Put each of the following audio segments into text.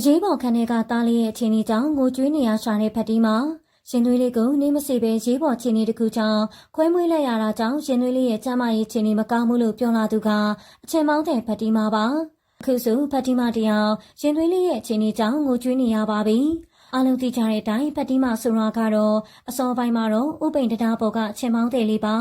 အရေးပေါ်ခန်းထဲကသားလေးရဲ့အခြေအနေကြောင့်ငိုကြွေးနေရရှာတဲ့ဖတ်တီမာရှင်သွေးလေးကိုနေမစေပဲရေးပေါ်ခြေနေတစ်ခုကြောင့်ခွဲမွေးလိုက်ရတာကြောင့်ရှင်သွေးလေးရဲ့ကျန်းမာရေးခြေနေမကောင်းဘူးလို့ပြောလာသူကအချိန်မောင်းတဲ့ဖတ်တီမာပါအခုဆိုဖတ်တီမာတယောက်ရှင်သွေးလေးရဲ့အခြေအနေကြောင့်ငိုကြွေးနေရပါပြီအလုံးသိကြတဲ့အတိုင်းဖတ်တီမာဆိုရာကတော့အစောပိုင်းမှာတော့ဥပိန်တရားပေါ်ကအချိန်မောင်းတဲ့လေးပါ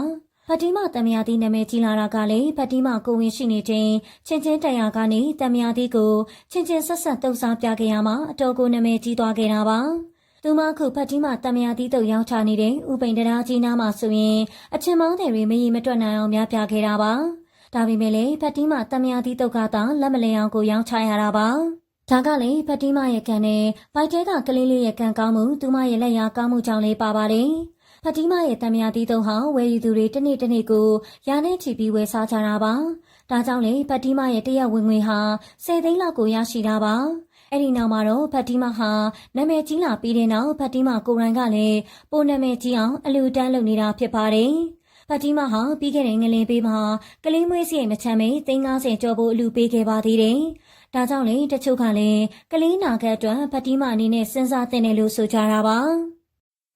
ဖတ်တီမာတမယာတီနာမည်ကြီးလာတာကလည်းဖတ်တီမာကိုဝင်ရှိနေခြင်းချင်းချင်းတရားကနေတမယာတီကိုချင်းချင်းဆက်ဆက်တုပ်စားပြခဲ့ရမှာအတော်ကိုနာမည်ကြီးသွားခဲ့တာပါ။သူမခုဖတ်တီမာတမယာတီတုပ်ရောင်းချနေတဲ့ဥပိန်တရားကြီးနားမှာဆိုရင်အချင်းမောင်းတဲ့တွေမရီမတွက်နိုင်အောင်များပြခဲ့တာပါ။ဒါပေမဲ့လည်းဖတ်တီမာတမယာတီတုပ်ကသာလက်မလျအောင်ကိုရောင်းချရတာပါ။ဒါကလည်းဖတ်တီမာရဲ့ကံနဲ့ဘိုက်တဲကကလေးလေးရဲ့ကံကောင်းမှုသူမရဲ့လက်ရာကောင်းမှုကြောင့်လေးပါပါတယ်။ ဖတ်တီမာရဲ့တမယာတီတုံးဟာဝယ်ယူသူတွေတစ်နေ့တစ်နေ့ကိုရာနဲ့ချီပြီးဝယ်စားကြတာပါ။ဒါကြောင့်လေဖတ်တီမာရဲ့တရက်ဝင်ငွေဟာ10သိန်းလောက်ကိုရရှိတာပါ။အဲ့ဒီနောက်မှာတော့ဖတ်တီမာဟာနာမည်ကြီးလာပြီးတဲ့နောက်ဖတ်တီမာကိုရိုင်းကလည်းပိုနာမည်ကြီးအောင်အလူတန်းလုပ်နေတာဖြစ်ပါတယ်။ဖတ်တီမာဟာပြီးခဲ့တဲ့ငလင်ပေးမှာကလေးမွေးစီရဲ့မချမ်းမေ350ကျော်ဖို့အလူပေးခဲ့ပါသေးတယ်။ဒါကြောင့်လေတချို့ကလည်းကလေးနာကအတွက်ဖတ်တီမာအနေနဲ့စဉ်းစားသင့်တယ်လို့ဆိုကြတာပါ။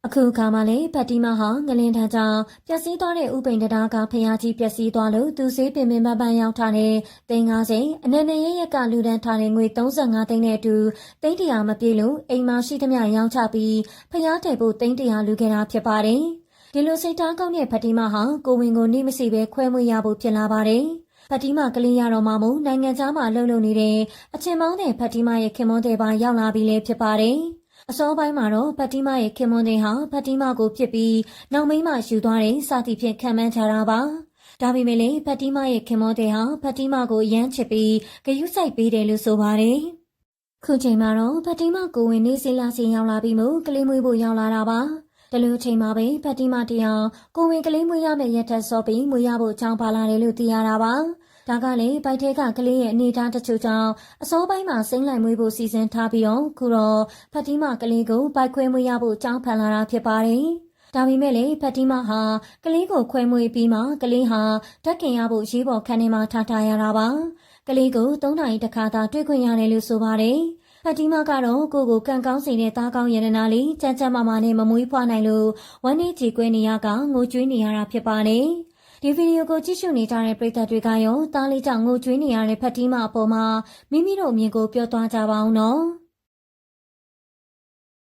အခုအခါမှလည်းဖတ်တီမာဟာငလင်ထမ်းကြောင့်ပျက်စီးသွားတဲ့ဥပိန်တရားကဖျားကြီးပျက်စီးသွားလို့သူစေးပင်ပင်ပန်းပန်းရောက်ထားတဲ့350အနည်းနည်းရရက်ကလူဒန်းထားတဲ့ငွေ35သိန်းနဲ့အတူသိန်းတရာမပြည့်လို့အိမ်မှာရှိသမျှရောင်းချပြီးဖျားတယ်ဖို့သိန်းတရာလူခဲ့တာဖြစ်ပါတယ်။ဒီလိုစိတ်ထားကောင်းတဲ့ဖတ်တီမာဟာကိုဝင်ကိုနေမရှိပဲခွဲမွေရဖို့ဖြစ်လာပါတယ်။ဖတ်တီမာကလေးရတော်မှာမို့နိုင်ငံသားမှာလှုပ်လှုပ်နေတဲ့အချင်းမောင်းတဲ့ဖတ်တီမာရဲ့ခင်မွန်းတဲ့ပါရောက်လာပြီလေဖြစ်ပါတယ်။ အစောပိုင်းမှာတော့ဖတ်တီမာရဲ့ခင်မွန်းတဲ့ဟာဖတ်တီမာကိုဖြစ်ပြီးနောက်မိန်းမယူသွားတဲ့စသည်ဖြင့်ခံမှန်းကြတာပါ။ဒါပေမဲ့လည်းဖတ်တီမာရဲ့ခင်မွန်းတဲ့ဟာဖတ်တီမာကိုရမ်းချစ်ပြီးဂယုစိုက်ပေးတယ်လို့ဆိုပါတယ်။ခုချိန်မှာတော့ဖတ်တီမာကိုဝင်နေစီလာစီရောက်လာပြီးမို့ကလေးမွေးဖို့ရောက်လာတာပါ။တလူချိန်မှာပဲဖတ်တီမာတယောက်ကိုဝင်ကလေးမွေးရမယ့်ရက်ထက်စောပြီးမွေးရဖို့အကြောင်းပါလာတယ်လို့သိရတာပါ။ ဒါကလည်းဘိုက်ထဲကကလေးရဲ့အနေအထားတချို့ကြောင့်အစောပိုင်းမှာစိမ့်လိုက်မွေးဖို့စီစဉ်ထားပြီးတော့ခုတော့ဖတ်တီမာကလေးကိုဘိုက်ခွဲမွေးရဖို့အကြောင်းဖန်လာတာဖြစ်ပါတယ်။ဒါပေမဲ့လည်းဖတ်တီမာဟာကလေးကိုခွဲမွေးပြီးမှကလေးဟာဓာတ်ကင်ရဖို့ရေးပေါ်ခန်းထဲမှာထားထားရတာပါ။ကလေးကို၃နာရီတခါသာတွေ့ခွင့်ရတယ်လို့ဆိုပါတယ်။ဖတ်တီမာကတော့ကိုကိုကန်ကောင်းစီတဲ့သားကောင်းရတနာလေးကြမ်းကြမ်းမာမာနဲ့မမွေးဖွားနိုင်လို့ဝမ်းနေကြည်ကွဲနေရကငိုကြွေးနေရတာဖြစ်ပါတယ်။ ဒီဗီဒီယိုကိုကြည့်ရှုနေကြတဲ့ပရိသတ်တွေကရောတားလေးကြောင့်ငိုကြွေးနေရတဲ့ဖတ်တီမာအပေါ်မှာမိမိတို့အမြင်ကိုပြောသွားကြပါအောင်နော်။